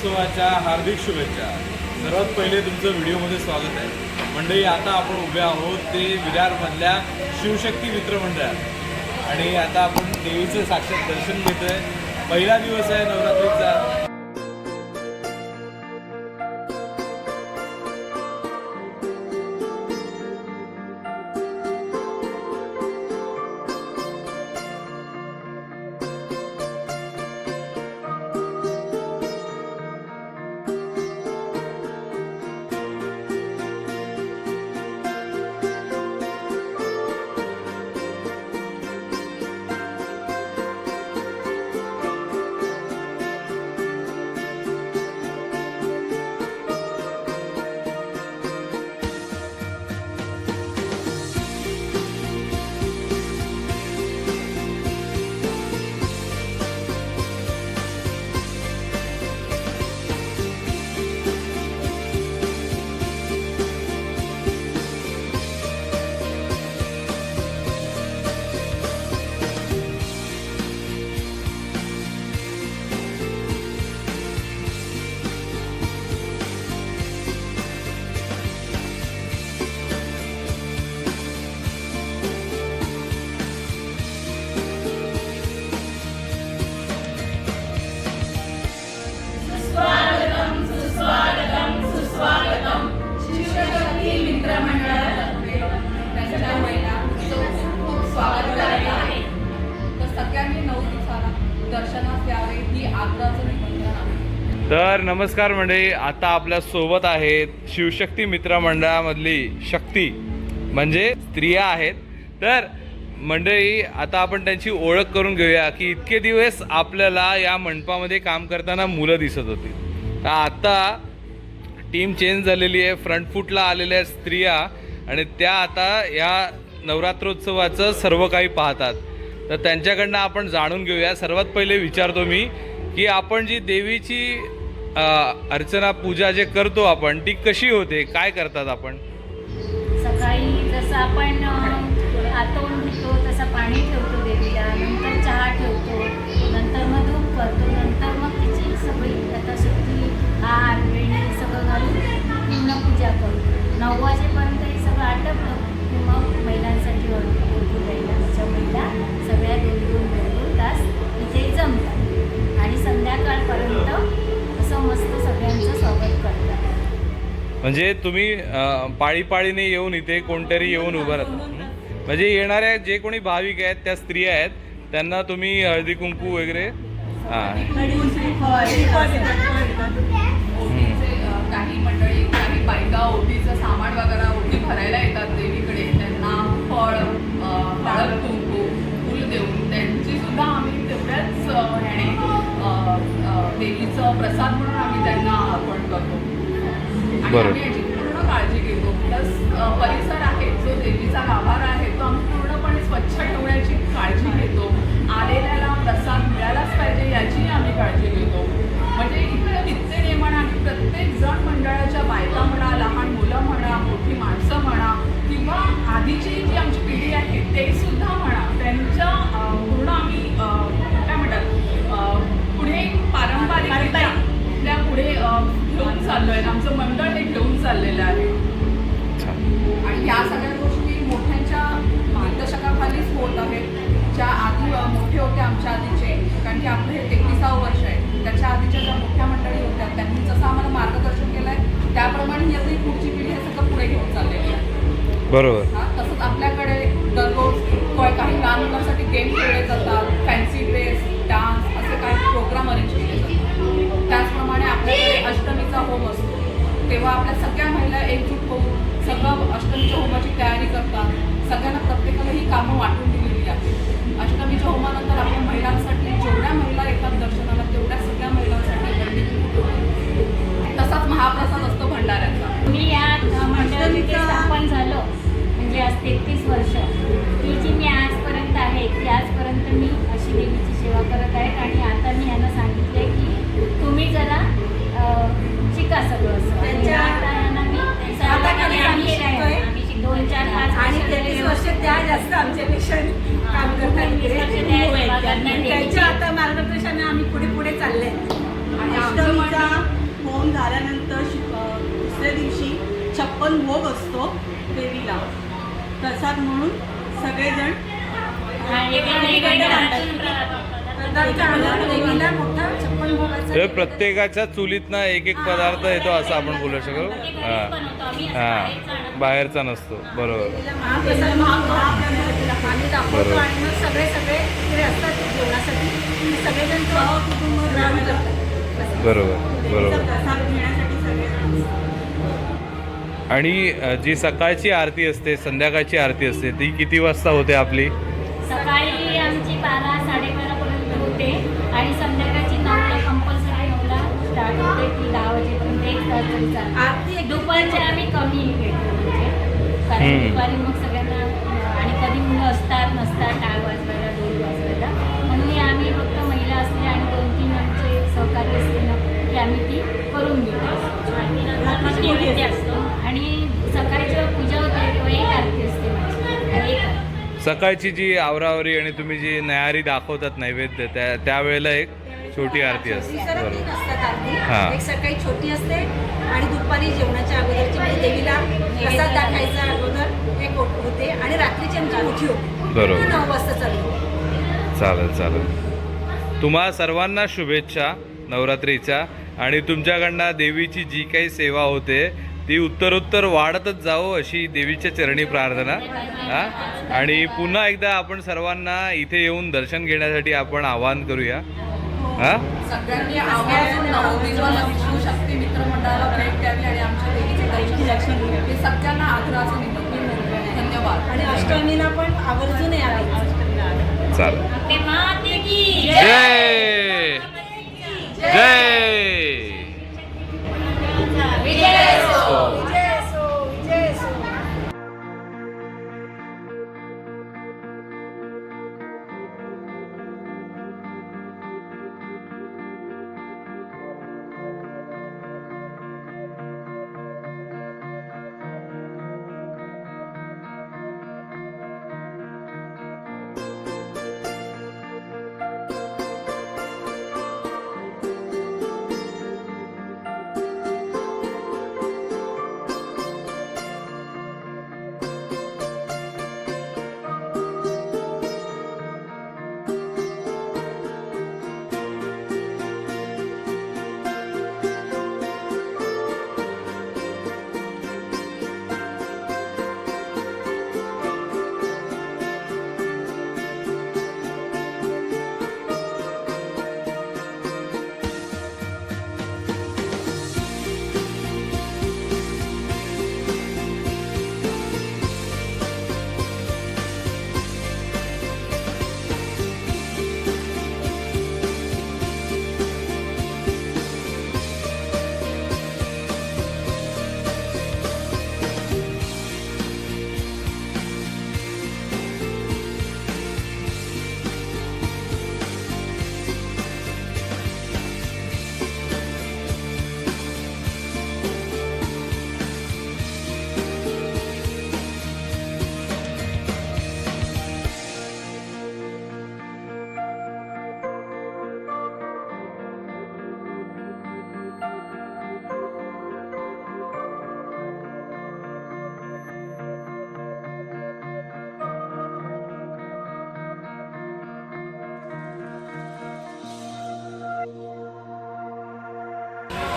उत्सवाच्या हार्दिक शुभेच्छा. सर्वात पहिले तुमचं व्हिडिओमध्ये स्वागत आहे. मंडळी आता आपण उभे आहोत ते विरारमधल्या शिवशक्ती मित्रमंडळात आणि आता आपण देवीचं साक्षात दर्शन घेतोय. पहिला दिवस आहे नवरात्रीचा. दर्शनास यावे ही आग्रहाचं निमंत्रण आहे. तर नमस्कार मंडळी आता आपल्यासोबत आहेत शिवशक्ती मित्र मंडळामधली शक्ती म्हणजे स्त्रिया आहेत. तर मंडळी आता आपण त्यांची ओळख करून घेऊया की इतके दिवस आपल्याला या मंडपामध्ये काम करताना मुलं दिसत होती. तर आता टीम चेंज झालेली आहे फ्रंट फूटला आलेल्या स्त्रिया आणि त्या आता या नवरात्रोत्सवाचं सर्व काही पाहतात. तर त्यांच्याकडनं आपण जाणून घेऊया. सर्वात पहिले विचारतो मी की आपण जी देवीची अर्चना पूजा जे करतो आपण ती कशी होते? काय करतात आपण? सकाळी जसं आपण अ, आतवून घेतो तसं पाणी ठेवतो देवीला नंतर चहा ठेवतो नंतर मग धूप करतो नंतर मग तिची सगळी आता शक्ती हार वेणी सगळं घालून पूर्ण पूजा करतो. नऊ वाजे म्हणजे तुम्ही पाळीपाळीने पाळी पाळीने येऊन इथे कोणतरी येऊन उभं राहता. म्हणजे येणाऱ्या जे कोणी भाविक आहेत त्या स्त्रिया आहेत त्यांना तुम्ही हळदी कुंकू वगैरे हां. त्यांनी जसं आम्हाला मार्गदर्शन केलं आहे त्याप्रमाणे ही पुढची पिढी हे सगळं पुढे घेऊन चाललेली आहे. बरोबर. हा तसंच आपल्याकडे दररोज काही लहान मुलांसाठी गेम खेळले जातात फॅन्सी ड्रेस डान्स असे काही प्रोग्राम अरेंज केले जातात. त्याचप्रमाणे आपल्याकडे अष्टमीचा होम असतो. तेव्हा आपल्या सगळ्या महिला एकजूट होऊन सगळं अष्टमीच्या होमाची तयारी करतात. सगळ्यांना प्रत्येकाला ही कामं वाटून छप्पन भोग असतो देवीला. प्रसाद म्हणून सगळेजण आणि वेगवेगळे एकाला देवीला मोठा छप्पन भोगाचा तर प्रत्येकाच्या चुलीतनं एक एक पदार्थ येतो असं आपण बोलू शकतो हां हां. बाहेरचा नसतो बरोबर. महाप्रसाद पाणी दाखवतो बरोबर. आणि मग सगळे सगळे तिकडे असतात जेवणासाठी. सगळेजण कुटुंब ग्रहण करतात बरोबर. बरोबर प्रसाद घेण्यासाठी सगळेजण आणि जी सकाळची आरती असते संध्याकाळची आरती असते ती किती वाजता होते आपली सकाळी आमची बारा साडेबारापर्यंत होते आणि संध्याकाळची नऊला कंपल्सरी नऊला स्टार्ट होते ती दहा वाजेपर्यंत एक तास. आरती एक- दुपारचे आम्ही कमी घेतो म्हणजे कारण. दुपारी मग सगळ्यांना आणि कधी मुलं असतात नसतात टाळ वाजवायला डोल वाजवायला म्हणून हे आम्ही फक्त महिला असले आणि दोन तीन आमचे सहकारी असले ना की आम्ही ती करून घेतो असतो आणि सकाळी जेव्हा पूजा होते तेव्हा एक आरती असते सकाळची जी आवरावरी आणि तुम्ही जी न्याहारी दाखवतात नैवेद्य त्या त्यावेळेला एक छोटी आरती असते. बरोबर हा. एक सकाळी छोटी असते आणि दुपारी जेवणाच्या अगोदरची म्हणजे देवीला प्रसाद दाखायचा अगोदर एक हो- होते आणि रात्रीची आमची मोठी होते. बरोबर. ती नऊ वाजता चालू. चालेल चालेल. तुम्हा सर्वांना शुभेच्छा नवरात्रीच्या. आणि तुमच्याकडनं देवीची जी काही सेवा होते ती उत्तरोत्तर वाढतच जावो अशी देवीच्या चरणी प्रार्थना. हा? आणि पुन्हा एकदा आपण सर्वांना इथे येऊन दर्शन घेण्यासाठी आपण आवाहन करूया. हा? सगळ्यांनी आवर्जून नऊ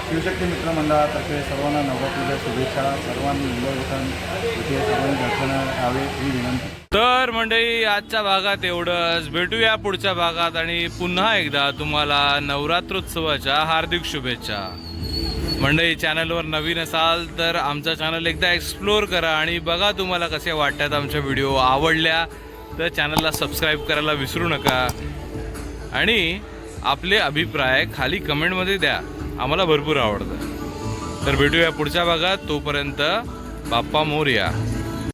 शिवशक्ती मित्रमंडळातर्फे सर्वांना नवरात्रीच्या शुभेच्छा. सर्वांनी मुंबईतून इथे सर्वांनी दर्शनं यावे ही विनंती. तर मंडळी आजच्या भागात एवढंच. भेटूया पुढच्या भागात आणि पुन्हा एकदा तुम्हाला नवरात्रोत्सवाच्या हार्दिक शुभेच्छा. मंडळी चॅनलवर नवीन असाल तर आमचा चॅनल एकदा एक्सप्लोर करा आणि बघा तुम्हाला कसे वाटतात आमच्या व्हिडिओ आवडल्या. तर चॅनलला सबस्क्राईब करायला विसरू नका. आणि आपले अभिप्राय खाली कमेंटमध्ये द्या. आम्हाला भरपूर आवडतं. तर भेटूया पुढच्या भागात. तोपर्यंत बाप्पा मोर्या.